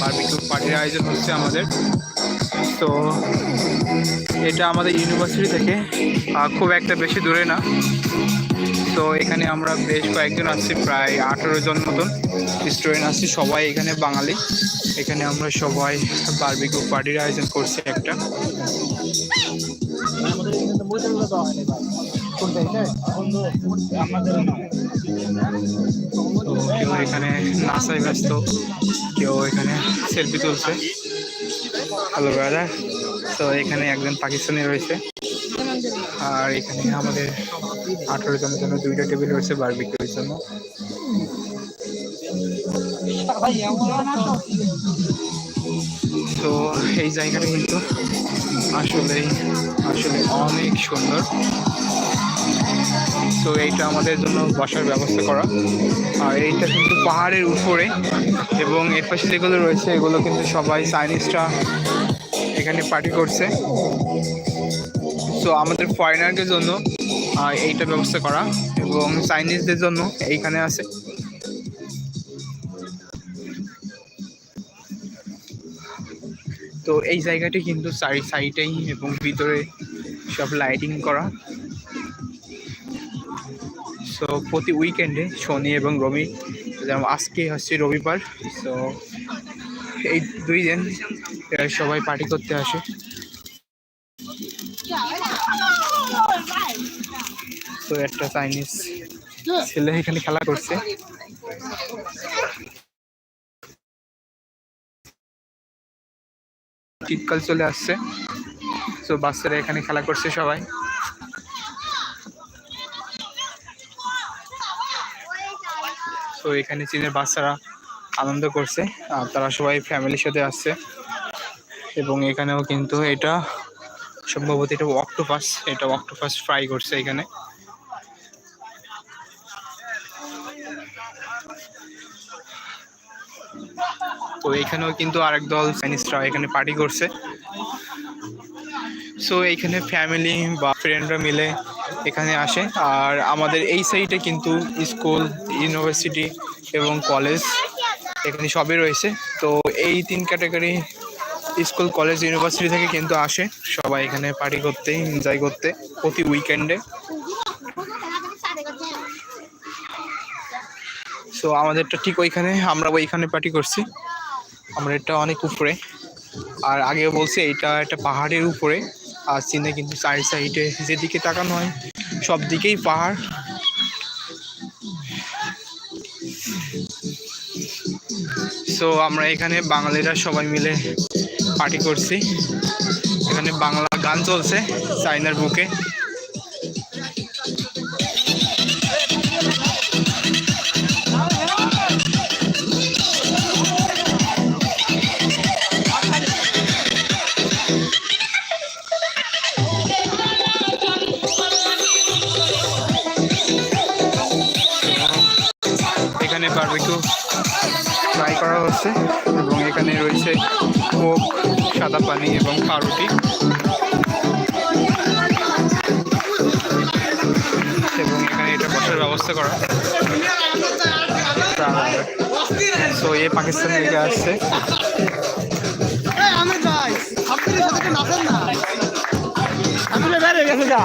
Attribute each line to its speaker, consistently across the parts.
Speaker 1: Barbecue পার্টির আয়োজন হচ্ছে আমাদের। তো এটা আমাদের ইউনিভার্সিটি থেকে খুব একটা বেশি দূরে না। তো এখানে আমরা বেশ কয়েকজন আসছি প্রায় আঠেরো জন মতন স্টুডেন্ট আসছি সবাই এখানে বাঙালি। এখানে আমরা সবাই বারবিকিউ পার্টির আয়োজন করছি একটা। কেউ এখানে নাচায় ব্যস্ত। কেউ এখানে সেলফি তুলছে। হ্যালো ব্রাদার তো এখানে একজন পাকিস্তানি রয়েছে। আর এখানে আমাদের আঠারো জনের জন্য দুইটা টেবিল রয়েছে বারবিকিউর জন্য। তো এই জায়গাটা কিন্তু আসলেই, আসলে অনেক সুন্দর। তো এইটা আমাদের জন্য বসার ব্যবস্থা করা। আর এইটা কিন্তু পাহাড়ের উপরে এবং এর পাশে যেগুলো রয়েছে, এগুলো কিন্তু সবাই চাইনিজরা এখানে পার্টি করছে। তো আমাদের ফরেনারদের জন্য এইটা ব্যবস্থা করা এবং চাইনিজদের জন্য এইখানে আছে। তো এই জায়গাটি কিন্তু চারি সাইডেই এবং ভিতরে সব লাইটিং করা। সো প্রতি উইকেন্ডে শনি এবং রবি, যেমন আজকে হচ্ছে রবিবার তো এই দুই দিন সবাই পার্টি করতে আসে। তো একটা চাইনিজ ছেলে এখানে খেলা করছে। শীতকাল চলে আসছে। তো বাচ্চারা এখানে খেলা করছে সবাই। তো এখানে চীনের বাচ্চারা আনন্দ করছে, আর তারা সবাই ফ্যামিলির সাথে আসছে। এবং এখানেও কিন্তু এটা সম্ভবত এটা অক্টোপাস এটা অক্টোপাস ফ্রাই করছে এখানে। তো এখানেও কিন্তু আরেক দল চাইনিজরা এখানে পার্টি করছে। সো এইখানে ফ্যামিলি বা ফ্রেন্ডরা মিলে এখানে আসে। আর আমাদের এই সাইডে কিন্তু স্কুল ইউনিভার্সিটি এবং কলেজ এখানে সবই রয়েছে। তো এই তিন ক্যাটাগরি স্কুল কলেজ ইউনিভার্সিটি থেকে কিন্তু আসে। সবাই এখানে পার্টি করতে এনজয় করতে প্রতি উইকেন্ডে সো আমাদেরটা ঠিক ওইখানে আমরা ওইখানে পার্টি করছি। আমরা এটা অনেক উপরে। আর আগে বলছে এটা একটা পাহাড়ের উপরে, আর সিনে কিন্তু সাইড সাইডে যেদিকে তাকানো হয়, সব দিকেই পাহাড়। সো আমরা এখানে বাঙালিরা সবাই মিলে পার্টি করছি। এখানে বাংলা গান চলছে চাইনার বুকে। বারবিকিউ ফ্রাই করা হচ্ছে এবং এখানে রয়েছে কোক, সাদা পানি এবং পাউরুটি। এবং এখানে এটা বসার ব্যবস্থা করা। সো এ পাকিস্তান থেকে আসছে।
Speaker 2: আমি যাই। আপনাদের সাথে না? আমি বেড়ে গেছে, যা।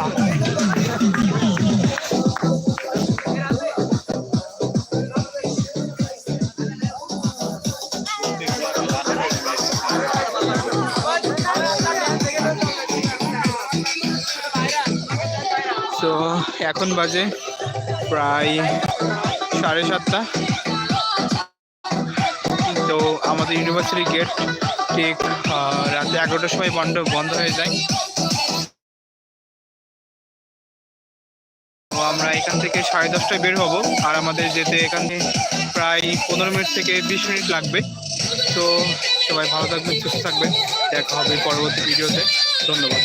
Speaker 1: এখন বাজে প্রায় সাড়ে সাতটা। তো আমাদের ইউনিভার্সিটি গেট ঠিক রাতে এগারোটার সময় বন্ধ বন্ধ হয়ে যায়। তো আমরা এখান থেকে সাড়ে দশটায় বের হব আর আমাদের যেতে এখানে প্রায় পনেরো মিনিট থেকে বিশ মিনিট লাগবে। তো সবাই ভালো থাকবেন, সুস্থ থাকবেন। দেখা হবে পরবর্তী ভিডিওতে। ধন্যবাদ।